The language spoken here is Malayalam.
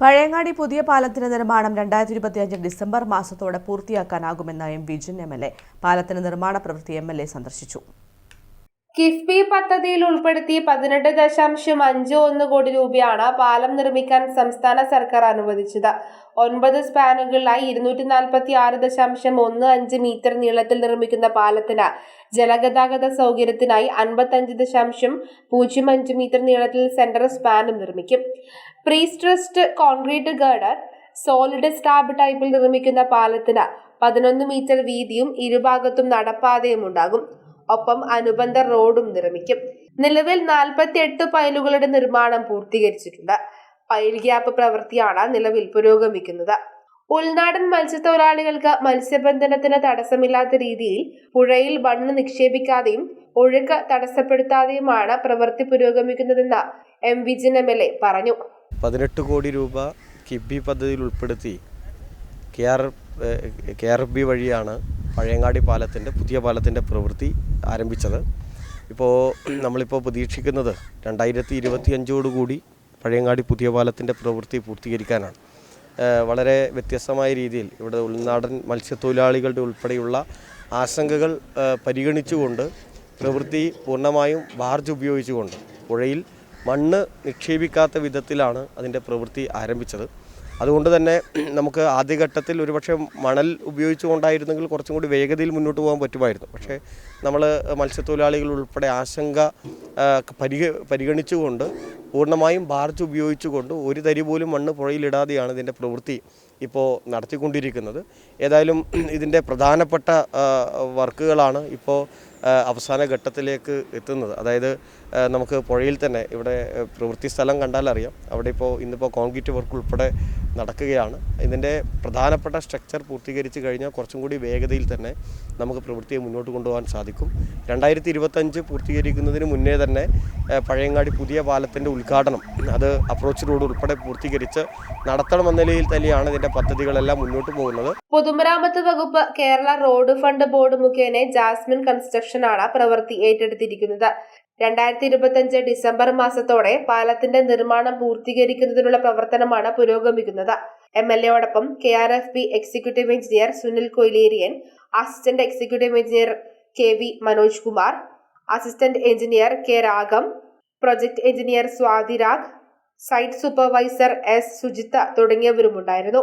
പഴയങ്ങാടി പുതിയ പാലത്തിന്റെ നിർമ്മാണം രണ്ടായിരത്തി ഇരുപത്തിയഞ്ച് ഡിസംബർ മാസത്തോടെ പൂർത്തിയാക്കാനാകുമെന്ന് M Vijin M L A. പാലത്തിന്റെ നിർമ്മാണ പ്രവൃത്തി എം എൽ എ സന്ദർശിച്ചു. കിഫ്ബി പദ്ധതിയിൽ ഉൾപ്പെടുത്തി പതിനെട്ട് ദശാംശം അഞ്ച് ഒന്ന് കോടി രൂപയാണ് പാലം നിർമ്മിക്കാൻ സംസ്ഥാന സർക്കാർ അനുവദിച്ചത്. ഒൻപത് സ്പാനുകളിലായി ഇരുന്നൂറ്റി നാൽപ്പത്തി ആറ് ദശാംശം ഒന്ന് അഞ്ച് മീറ്റർ നീളത്തിൽ നിർമ്മിക്കുന്ന പാലത്തിന് ജലഗതാഗത സൗകര്യത്തിനായി അൻപത്തഞ്ച് ദശാംശം പൂജ്യം അഞ്ച് മീറ്റർ നീളത്തിൽ സെൻട്രൽ സ്പാനും നിർമ്മിക്കും. Prestressed concrete girder solid slab ടൈപ്പിൽ നിർമ്മിക്കുന്ന പാലത്തിന് പതിനൊന്ന് മീറ്റർ വീതിയും ഇരുഭാഗത്തും നടപ്പാതയും ഉണ്ടാകും. ഒപ്പം അനുബന്ധ റോഡും നിർമ്മിക്കും. നിലവിൽ നാൽപ്പത്തി എട്ട് പൈലുകളുടെ നിർമ്മാണം പൂർത്തീകരിച്ചിട്ടുണ്ട്. പൈൽ ഗ്യാപ്പ് പ്രവൃത്തിയാണ് നിലവിൽ പുരോഗമിക്കുന്നത് ഉൾനാടൻ മത്സ്യത്തൊഴിലാളികൾക്ക് മത്സ്യബന്ധനത്തിന് തടസ്സമില്ലാത്ത രീതിയിൽ പുഴയിൽ മണ്ണ് നിക്ഷേപിക്കാതെയും ഒഴുക്ക് തടസ്സപ്പെടുത്താതെയുമാണ് പ്രവൃത്തി പുരോഗമിക്കുന്നതെന്ന് M Vijin M L A പറഞ്ഞു. പതിനെട്ട് കോടി രൂപ കിബി പദ്ധതിയിൽ ഉൾപ്പെടുത്തി K R K R B വഴിയാണ് പഴയങ്ങാടി പാലത്തിന്റെ പുതിയ പാലത്തിന്റെ പ്രവൃത്തി ആരംഭിച്ചത്. ഇപ്പോൾ നമ്മളിപ്പോൾ പ്രതീക്ഷിക്കുന്നത് രണ്ടായിരത്തി ഇരുപത്തിയഞ്ചോടുകൂടി പഴയങ്ങാടി പുതിയ പാലത്തിന്റെ പ്രവൃത്തി പൂർത്തീകരിക്കാനാണ്. വളരെ വ്യത്യസ്തമായ രീതിയിൽ ഇവിടെ ഉൾനാടൻ മത്സ്യത്തൊഴിലാളികളുടെ ഉൾപ്പെടെയുള്ള ആശങ്കകൾ പരിഗണിച്ചുകൊണ്ട് പ്രവൃത്തി പൂർണമായും ബാർജ് ഉപയോഗിച്ചുകൊണ്ട് പുഴയിൽ മണ്ണ് നിക്ഷേപിക്കാത്ത വിധത്തിലാണ് അതിന്റെ പ്രവൃത്തി ആരംഭിച്ചത്. അതുകൊണ്ട് തന്നെ നമുക്ക് ആദ്യഘട്ടത്തിൽ ഒരുപക്ഷെ മണൽ ഉപയോഗിച്ചുകൊണ്ടായിരുന്നെങ്കിൽ കുറച്ചും കൂടി വേഗതയിൽ മുന്നോട്ട് പോകാൻ പറ്റുമായിരുന്നു. പക്ഷേ നമ്മൾ മത്സ്യത്തൊഴിലാളികൾ ഉൾപ്പെടെ ആശങ്ക പരിഗ പരിഗണിച്ചുകൊണ്ട് പൂർണമായും ബാർജ് ഉപയോഗിച്ചുകൊണ്ട് ഒരു തരി പോലും മണ്ണ് പുഴയിലിടാതെയാണ് ഇതിന്റെ പ്രവൃത്തി ഇപ്പോൾ നടത്തിക്കൊണ്ടിരിക്കുന്നത്. ഏതായാലും ഇതിന്റെ പ്രധാനപ്പെട്ട വർക്കുകളാണ് ഇപ്പോൾ അവസാന ഘട്ടത്തിലേക്ക് എത്തുന്നത്. അതായത് നമുക്ക് പുഴയിൽ തന്നെ ഇവിടെ പ്രവൃത്തി സ്ഥലം കണ്ടാലറിയാം. അവിടെ ഇപ്പോൾ ഇന്നിപ്പോൾ കോൺക്രീറ്റ് വർക്ക് ഉൾപ്പെടെ നടക്കുകയാണ്. ഇതിന്റെ പ്രധാനപ്പെട്ട സ്ട്രക്ചർ പൂർത്തീകരിച്ച് കഴിഞ്ഞാൽ കുറച്ചും കൂടി വേഗതയിൽ തന്നെ നമുക്ക് പ്രവൃത്തിയെ മുന്നോട്ട് കൊണ്ടുപോകാൻ സാധിക്കും. രണ്ടായിരത്തി ഇരുപത്തഞ്ച് പൂർത്തീകരിക്കുന്നതിന് മുന്നേ തന്നെ പഴയങ്ങാടി പുതിയ പാലത്തിന്റെ ഉദ്ഘാടനം അത് അപ്രോച്ച് റോഡ് ഉൾപ്പെടെ പൂർത്തീകരിച്ച് നടത്തണമെന്ന നിലയിൽ തന്നെയാണ് ഇതിന്റെ പദ്ധതികളെല്ലാം മുന്നോട്ട് പോകുന്നത്. പൊതുമരാമത്ത് വകുപ്പ് കേരള റോഡ് ഫണ്ട് ബോർഡ് മുഖേന ജാസ്മിൻ കൺസ്ട്രക്ഷൻ ആണ് പ്രവൃത്തി ഏറ്റെടുത്തിരിക്കുന്നത്. രണ്ടായിരത്തി ഇരുപത്തിയഞ്ച് ഡിസംബർ മാസത്തോടെ പാലത്തിന്റെ നിർമ്മാണം പൂർത്തീകരിക്കുന്നതിനുള്ള പ്രവർത്തനമാണ് പുരോഗമിക്കുന്നത്. M L എയോടൊപ്പം K R F B executive engineer Sunil Koyileriyan assistant executive engineer K V Manoj Kumar assistant engineer K Ragam project engineer Swathirag site supervisor S Sujith തുടങ്ങിയവരുമുണ്ടായിരുന്നു.